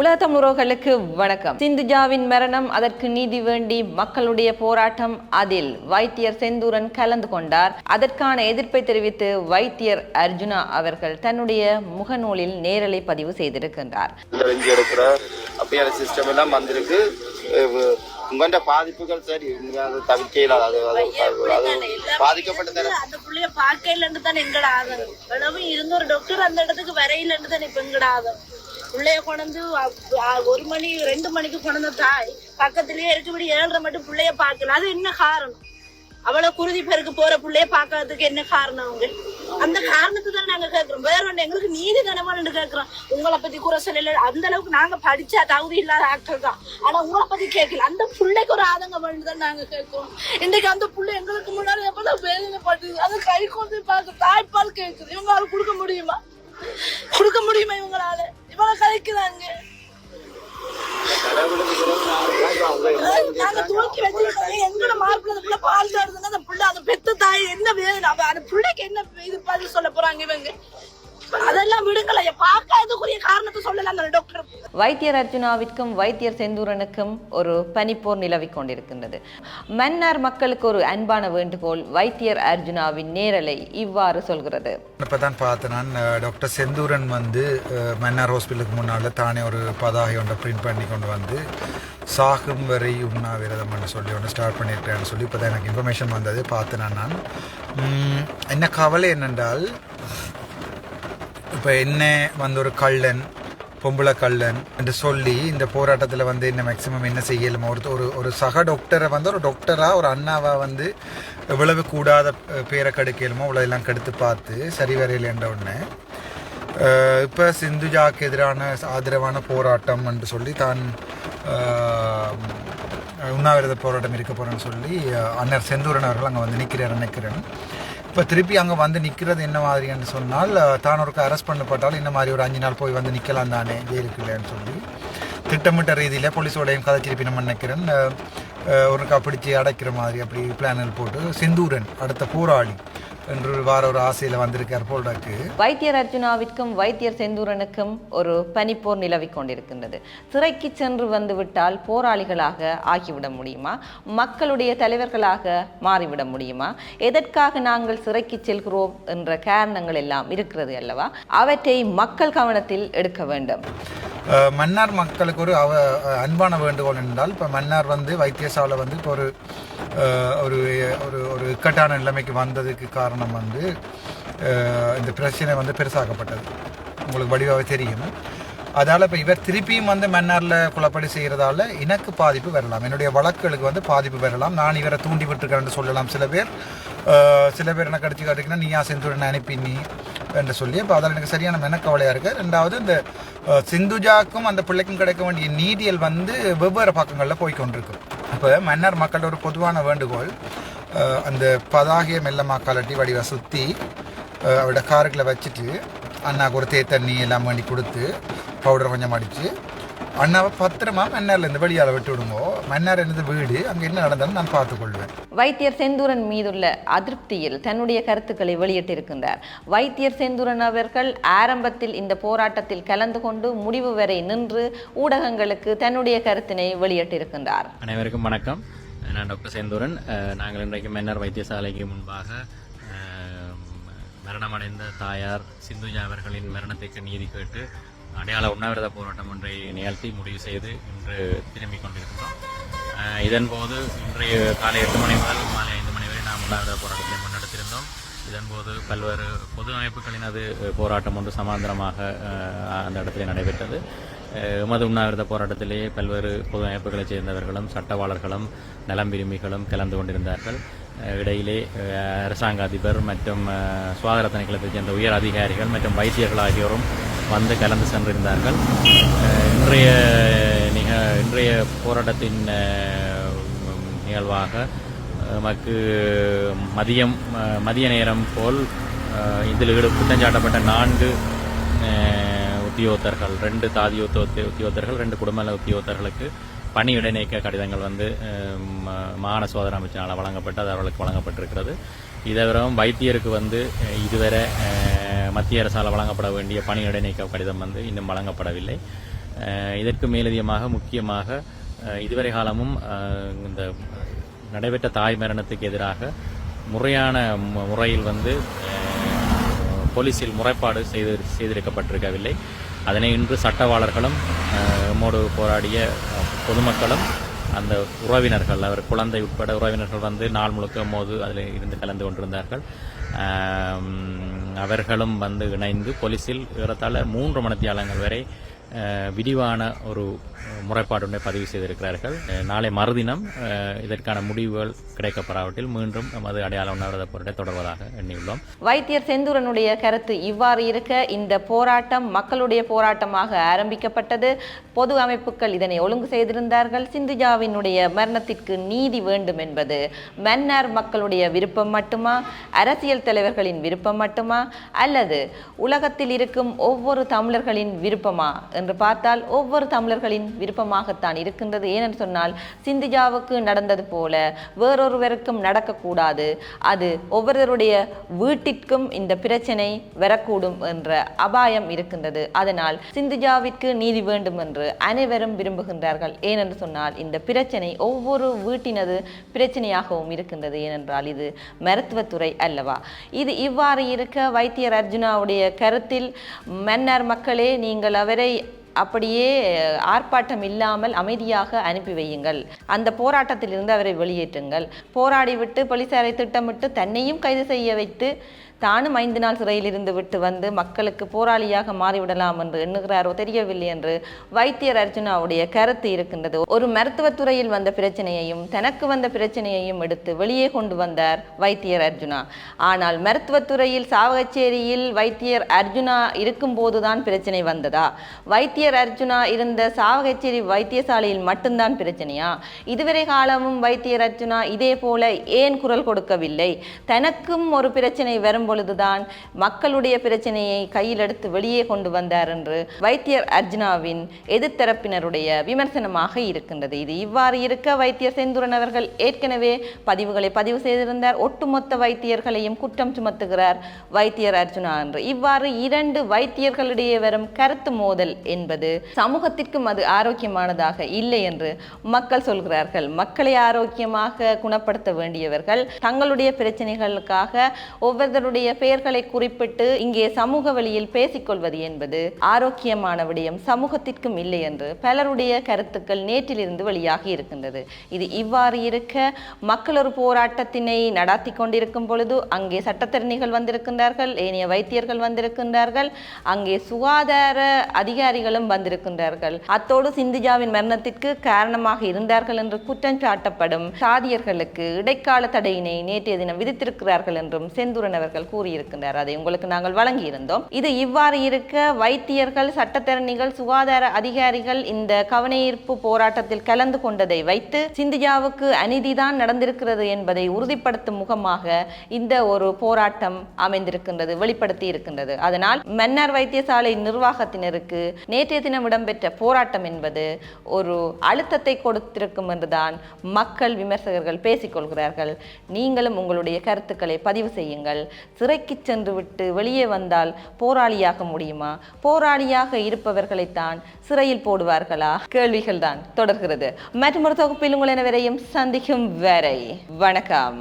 உலக தமிழர்களுக்கு வணக்கம். சிந்துஜாவின் மரணம் அதற்கு நீதி வேண்டி மக்களுடைய போராட்டம் அதில் வைத்தியர் செந்தூரன் கலந்து கொண்டார். அதற்கான எதிர்ப்பை தெரிவித்து வைத்தியர் அர்ஜுனா அவர்கள் தன்னுடைய முகநூலில் நேரலை பதிவு செய்திருக்கின்றார். சிஸ்டம் எல்லாம் வந்திருக்கு. உங்கள்கிட்ட பாதிப்புகள் சரி அதை தவிர்க்க அது அது தர அந்த புள்ளைய பார்க்க இல்லைன்னு தானே எங்கட ஆதம். இருந்த ஒரு டாக்டர் அந்த இடத்துக்கு வரையிலன்னு தானே இப்ப எங்கட ஆதம். பிள்ளைய கொண்டு ஒரு மணி ரெண்டு மணிக்கு கொண்டு தாய் பக்கத்திலேயே இருக்கபடி ஏழரை மட்டும் பிள்ளைய பார்க்கல அது என்ன காரணம்? அவ்வளவு குருதி பேருக்கு போற பிள்ளைய பார்க்கறதுக்கு என்ன காரணம் அவங்க? அந்த காரணத்தை தான் நாங்க கேட்கிறோம். வேற ஒண்ணு எங்களுக்கு நீதி தானமான்னு கேட்கிறோம். உங்களை பத்தி குறை சொல்லல. அந்த அளவுக்கு நாங்க படிச்சா தகுதி இல்லாத ஆட்கள் தான். ஆனா உங்களை பத்தி கேட்கல. அந்த பிள்ளைக்கு ஒரு ஆதங்கம் தான் நாங்க கேட்கிறோம். இன்னைக்கு அந்த பிள்ளை எங்களுக்கு முன்னாடி எப்பதான் வேதனைப்பட்டு அது கை கொண்டு பார்க்க தாய்ப்பால் கேட்குது. இவங்களால கொடுக்க முடியுமா? கொடுக்க முடியுமா இவங்களால? இவ்வளவு கதைக்குதாங்க? நாங்க தூக்கி வச்சிருக்கோம். எங்கட மார்க்ல அந்த புள்ள பால் தருதுன்னா அந்த புள்ள அந்த பெத்த தாய் என்ன வேணும்? அந்த புள்ளைக்கு என்ன இது பதில் சொல்ல போறாங்க இவங்க? அதெல்லாம் விடுங்கள பார்க்காதக்குரிய காரணத்தை சொல்லலாம் அந்த வைத்தியர் அர்ஜுனாவிற்கும் வைத்தியர் செந்தூரனுக்கும் ஒரு பனிப்போர் நிலவிக் கொண்டிருக்கின்றது. மன்னார் மக்களுக்கு ஒரு அன்பான வேண்டுகோள் வைத்தியர் அர்ஜுனாவின் நேரலை இவ்வாறு சொல்கிறது. இப்போதான் பார்த்தேன் நான் டாக்டர் செந்தூரன் வந்து அஹ், மன்னார் ஹாஸ்பிட்டலுக்கு முன்னால் தானே ஒரு பதாகை ஒன்றை பிரிண்ட் பண்ணி கொண்டு வந்து சாகும் வரை உண்ணாவிரதம்னு சொல்லி ஒன்று ஸ்டார்ட் பண்ணியிருக்கேன்னு சொல்லி இப்போ தான் எனக்கு இன்ஃபர்மேஷன் வந்தது பார்த்தேன் நான் என்ன கவலை என்னென்றால் இப்போ என்ன வந்து ஒரு கள்ளன் பொம்பளை கல்லன் என்று சொல்லி இந்த போராட்டத்தில் வந்து என்ன மேக்ஸிமம் என்ன செய்யலுமோ? ஒரு ஒரு ஒரு சக டாக்டரை வந்து ஒரு டாக்டராக ஒரு அண்ணாவாக வந்து எவ்வளவு கூடாத பேரை கெடுக்கலுமோ அவ்வளோ எல்லாம் கெடுத்து பார்த்து சரி வரையில்ன்ற உடனே இப்போ சிந்துஜாக்கு எதிரான ஆதரவான போராட்டம் என்று சொல்லி தான் உண்ணாவிரத போராட்டம் இருக்க போகிறேன்னு சொல்லி அண்ணர் செந்தூரன் அவர்கள் அங்கே வந்து நிற்கிறார் நிற்கிறேன் இப்போ திருப்பி அங்கே வந்து நிற்கிறது என்ன மாதிரின்னு சொன்னால் அஹ், தான் ஒருக்க அரெஸ்ட் பண்ணப்பட்டால் இந்த மாதிரி ஒரு அஞ்சு நாள் போய் வந்து நிற்கலாம் தானே ஜெயிலுக்கு இல்லைன்னு சொல்லி. திட்டமிட்ட ரீதியில் போலீஸோடையும் கதை திருப்பி நம்ம நினைக்கிறேன் ஒருக்கா பிடிச்சி அடைக்கிற மாதிரி அப்படி பிளான்கள் போட்டு செந்தூரன் அடுத்த போராளி என்று வார ஒரு ஆசையில் வந்திருக்கார் போல்டாக்கு வைத்தியர் அர்ஜுனாவிற்கும் வைத்தியர் செந்தூரனுக்கும் ஒரு பனிப்போர் நிலவிக் கொண்டிருக்கின்றது. சிறைக்கு சென்று வந்துவிட்டால் போராளிகளாக ஆகிவிட முடியுமா? மக்களுடைய தலைவர்களாக மாறிவிட முடியுமா? எதற்காக நாங்கள் சிறைக்கு செல்கிறோம் என்ற காரணங்கள் எல்லாம் இருக்கிறது அல்லவா? அவற்றை மக்கள் கவனத்தில் எடுக்க வேண்டும். மன்னார் மக்களுக்கு ஒரு அவ அன்பான வேண்டுகோள் என்றால் இப்போ மன்னார் வந்து வைத்தியசாலை வந்து இப்போ ஒரு ஒரு ஒரு ஒரு இக்கட்டான நிலைமைக்கு வந்ததுக்கு காரணம் வந்து இந்த பிரச்சனை வந்து பெருசாக்கப்பட்டது உங்களுக்கு வடிவாகவே தெரியும் அதால் இப்போ இவர் திருப்பியும் வந்து மன்னாரில் குழப்படி செய்கிறதால எனக்கு பாதிப்பு வரலாம் என்னுடைய வழக்குகளுக்கு வந்து பாதிப்பு வரலாம் நான் இவரை தூண்டி விட்டுருக்கிறேன்னு சொல்லலாம் சில பேர் சில பேர் என்ன கடிச்சு காட்டுக்குன்னா நீயா செந்துடன் அனுப்பி நீ என்று சொல்லி அப்போ அதில் எனக்கு சரியான மெனக்கவலையாக இருக்குது ரெண்டாவது இந்த சிந்துஜாக்கும் அந்த பிள்ளைக்கும் கிடைக்க வேண்டிய நீதியல் வந்து வெவ்வேறு பக்கங்களில் போய் கொண்டிருக்கும் இப்போ மன்னர் மக்கள் ஒரு பொதுவான வேண்டுகோள் அந்த பதாகையை மெல்லமா கலட்டி வடிவ சுற்றி அவட காருக்குள்ளே வச்சுட்டு அண்ணாக்கு ஒரு தே தண்ணி எல்லாம் பண்ணி கொடுத்து பவுடர் கொஞ்சம் அடித்து அண்ணாவை பத்திரமா மன்னார்லேருந்து வெளியால் விட்டு விடுங்கோ. மன்னார் என்னது வீடு. அங்கே என்ன நடந்தாலும் நான் பார்த்துக்கொள்வேன் வைத்தியர் செந்தூரன் மீதுள்ள அதிருப்தியில் தன்னுடைய கருத்துக்களை வெளியிட்டிருக்கின்றார். வைத்தியர் செந்தூரன் அவர்கள் ஆரம்பத்தில் இந்த போராட்டத்தில் கலந்து கொண்டு முடிவு வரை நின்று ஊடகங்களுக்கு தன்னுடைய கருத்தினை வெளியிட்டிருக்கின்றார். அனைவருக்கும் வணக்கம். நான் டாக்டர் செந்தூரன். நாங்கள் இன்றைக்கு மன்னர் வைத்தியசாலைக்கு முன்பாக மரணமடைந்த தாயார் சிந்துஜா அவர்களின் மரணத்திற்கு நீதி கேட்டு அடையாள உண்ணாவிரத போராட்டம் ஒன்றை நிகழ்த்தி முடிவு செய்து இன்று திரும்பிக் கொண்டிருக்கிறோம் இதன்போது இன்றைய காலை எட்டு மணி முதல் மாலை ஐந்து மணி வரை நாம் உண்ணாவிரத போராட்டத்தை முன்னெடுத்திருந்தோம். இதன்போது பல்வேறு பொது அமைப்புகளினது போராட்டம் ஒன்று சமாந்தரமாக அந்த இடத்திலே நடைபெற்றது. எமது உண்ணாவிரத போராட்டத்திலே பல்வேறு பொது அமைப்புகளைச் சேர்ந்தவர்களும் சட்டவாளர்களும் நலம் விரும்பிகளும் கலந்து கொண்டிருந்தார்கள். இடையிலே அரசாங்க அதிபர் மற்றும் அஹ், சுகாதார திணைக்களத்தைச் சேர்ந்த உயர் அதிகாரிகள் மற்றும் வைத்தியர்கள் ஆகியோரும் வந்து கலந்து சென்றிருந்தார்கள். இன்றைய நிக இன்றைய போராட்டத்தின் நிகழ்வாக நமக்கு மதியம் மதிய நேரம் போல் இதில் ஈடு குற்றஞ்சாட்டப்பட்ட நான்கு உத்தியோகத்தர்கள் ரெண்டு தாதி உத்தியோகத்தர்கள் ரெண்டு குடும்ப உத்தியோகத்தர்களுக்கு பணி இடைநீக்க கடிதங்கள் வந்து மாகாண சோதனை அமைச்சினால் வழங்கப்பட்டு அது அவர்களுக்கு வழங்கப்பட்டிருக்கிறது. இதவிரவும் வைத்தியருக்கு வந்து இதுவரை மத்திய அரசால் வழங்கப்பட வேண்டிய பணி இடைநீக்க கடிதம் வந்து இன்னும் வழங்கப்படவில்லை. இதற்கு மேலதிகமாக முக்கியமாக இதுவரை காலமும் இந்த நடைபெற்ற தாய் மரணத்துக்கு எதிராக முறையான மு- முறையில் வந்து போலீஸில் போலீசில் முறைப்பாடு செய்து செய்திருக்கப்பட்டிருக்கவில்லை. அதனை இன்று சட்டவாளர்களும் நம்மோடு போராடிய பொதுமக்களும் அந்த உறவினர்கள் அவர் குழந்தை உட்பட உறவினர்கள் வந்து நாள் முழுக்க மோது அதில் இருந்து கலந்து கொண்டிருந்தார்கள். அவர்களும் வந்து இணைந்து போலீசில் ஏறத்தாழ மூன்று மணித்தியாலங்கள் வரை விரிவான ஒரு அஹ், முறைப்பாடு பதிவு செய்திருக்கிறார்கள். நாளை மறுதினம் இதற்கான முடிவுகள் கிடைக்கப்படாவிட்டில் மீண்டும் நமது அடையாள உணர்வத போராட்டத்தை தொடர்வதாக எண்ணியுள்ளோம். வைத்தியர் செந்தூரனுடைய கருத்து இவ்வாறு இருக்க இந்த போராட்டம் மக்களுடைய போராட்டமாக ஆரம்பிக்கப்பட்டது. பொது அமைப்புகள் இதனை ஒழுங்கு செய்திருந்தார்கள். சிந்துஜாவினுடைய மரணத்திற்கு நீதி வேண்டும் என்பது மன்னார் மக்களுடைய விருப்பம் மட்டுமா? அரசியல் தலைவர்களின் விருப்பம் மட்டுமா? அல்லது உலகத்தில் இருக்கும் ஒவ்வொரு தமிழர்களின் விருப்பமா? என்று பார்த்தால் ஒவ்வொரு தமிழர்களின் விருப்பமாகத்தான் இருக்கின்றது. ஏனென்று சொன்னால் சிந்துஜாவுக்கு நடந்தது போல வேறொருவருக்கும் நடக்கக்கூடாது. அது ஒவ்வொருவருடைய வீட்டிற்கும் இந்த பிரச்சனை வரக்கூடும் என்ற அபாயம் இருக்கின்றது. அதனால் சிந்துஜாவிற்கு நீதி வேண்டும் என்று அனைவரும் விரும்புகின்றார்கள். ஏனென்று சொன்னால் இந்த பிரச்சனை ஒவ்வொரு வீட்டினது பிரச்சனையாகவும் இருக்கின்றது. ஏனென்றால் இது மருத்துவத்துறை அல்லவா? இது இவ்வாறு இருக்க வைத்தியர் அர்ஜுனாவுடைய கருத்தில் மன்னர் மக்களே நீங்கள் அவரை அப்படியே ஆர்ப்பாட்டம் இல்லாமல் அமைதியாக அனுப்பி வையுங்கள். அந்த போராட்டத்திலிருந்து அவரை வெளியேற்றுங்கள். போராடிவிட்டு போலீசாரை திட்டமிட்டு தன்னையும் கைது செய்ய வைத்து தானும் ஐந்து நாள் சிறையில் இருந்து விட்டு வந்து மக்களுக்கு போராளியாக மாறிவிடலாம் என்று எண்ணுகிறாரோ தெரியவில்லை என்று வைத்தியர் அர்ஜுனாவுடைய கருத்து இருக்கின்றது. ஒரு மருத்துவத்துறையில் வந்த பிரச்சனையையும் தனக்கு வந்த பிரச்சனையையும் எடுத்து வெளியே கொண்டு வந்தார் வைத்தியர் அர்ஜுனா. ஆனால் மருத்துவத்துறையில் சாவகச்சேரியில் வைத்தியர் அர்ஜுனா இருக்கும்போதுதான் பிரச்சனை வந்ததா? வைத்தியர் அர்ஜுனா இருந்த சாவகச்சேரி வைத்தியசாலையில் மட்டும்தான் பிரச்சனையா? இதுவரை காலமும் வைத்தியர் அர்ஜுனா இதே போல ஏன் குரல் கொடுக்கவில்லை? தனக்கும் ஒரு பிரச்சனை வரும் பொழுதுதான் மக்களுடைய பிரச்சனையை கையில் எடுத்து வெளியே கொண்டு வந்தார் என்று வைத்தியர் அர்ஜுனாவின் எதிர்த்தரப்பினருடைய விமர்சனமாக இருக்கின்றது. இது இவ்வாறு இருக்க வைத்தியர் செந்துரன் அவர்கள் ஏற்கனவே பதிவுகளை பதிவு செய்திருந்தார். ஒட்டுமொத்த வைத்தியர்களையும் குற்றம் சுமத்துகிறார் வைத்தியர் அர்ஜுனா என்று. இவ்வாறு இரண்டு வைத்தியர்களிடையே வரும் கருத்து மோதல் என்பது சமூகத்திற்கும் அது ஆரோக்கியமானதாக இல்லை என்று மக்கள் சொல்கிறார்கள். மக்களை ஆரோக்கியமாக குணப்படுத்த வேண்டியவர்கள் தங்களுடைய பிரச்சனைகளுக்காக ஒவ்வொருத்தருடைய அவர்களுடைய பெயர்களை குறிப்பிட்டு இங்கே சமூக வழியில் பேசிக்கொள்வது என்பது ஆரோக்கியமான விடயம். சமூகத்திற்கும் இல்லை என்று பலருடைய கருத்துக்கள் நேற்றிலிருந்து வெளியாகி இருக்கின்றது. இது இவ்வாறு இருக்க மக்கள் ஒரு போராட்டத்தினை நடாத்தி கொண்டிருக்கும் பொழுது அங்கே சட்டத்தரணிகள் வந்திருக்கின்றார்கள் ஏனைய வைத்தியர்கள் வந்திருக்கின்றார்கள் அங்கே சுகாதார அதிகாரிகளும் வந்திருக்கின்றார்கள். அத்தோடு சிந்துஜாவின் மரணத்திற்கு காரணமாக இருந்தார்கள் என்று குற்றம் சாட்டப்படும் சாதியர்களுக்கு இடைக்கால தடையினை நேற்றைய தினம் விதித்திருக்கிறார்கள் என்றும் செந்தூரன் அவர்கள் கூறியிருக்கின்றார். அதை உங்களுக்கு நாங்கள் வழங்கியிருந்தோம். இது இவ்வாறு இருக்க வைத்தியர்கள் சட்டத்தரணிகள் சுகாதார அதிகாரிகள் இந்த கவனஈர்ப்பு போராட்டத்தில் கலந்து கொண்டதை வைத்து சிந்தியாவுக்கு அநீதிதான் நடந்திருக்கிறது என்பதை உறுதிப்படுத்தும் முகமாக இந்த ஒரு போராட்டம் அமைந்திருக்கின்றது வெளிப்படுத்தி இருக்கின்றது அதனால் மன்னார் வைத்தியசாலை நிர்வாகத்தினருக்கு நேற்றைய தினம் இடம்பெற்ற போராட்டம் என்பது ஒரு அழுத்தத்தை கொடுத்திருக்கும் என்றுதான் மக்கள் விமர்சகர்கள் பேசிக்கொள்கிறார்கள். நீங்களும் உங்களுடைய கருத்துக்களை பதிவு செய்யுங்கள். சிறைக்கு சென்று விட்டு வெளியே வந்தால் போராளியாக முடியுமா? போராளியாக இருப்பவர்களைத்தான் சிறையில் போடுவார்களா? கேள்விகள் தான் தொடர்கிறது. மற்றொரு தொகுப்பில் உங்கள் அனைவரையும் சந்திக்கும் வரை வணக்கம்.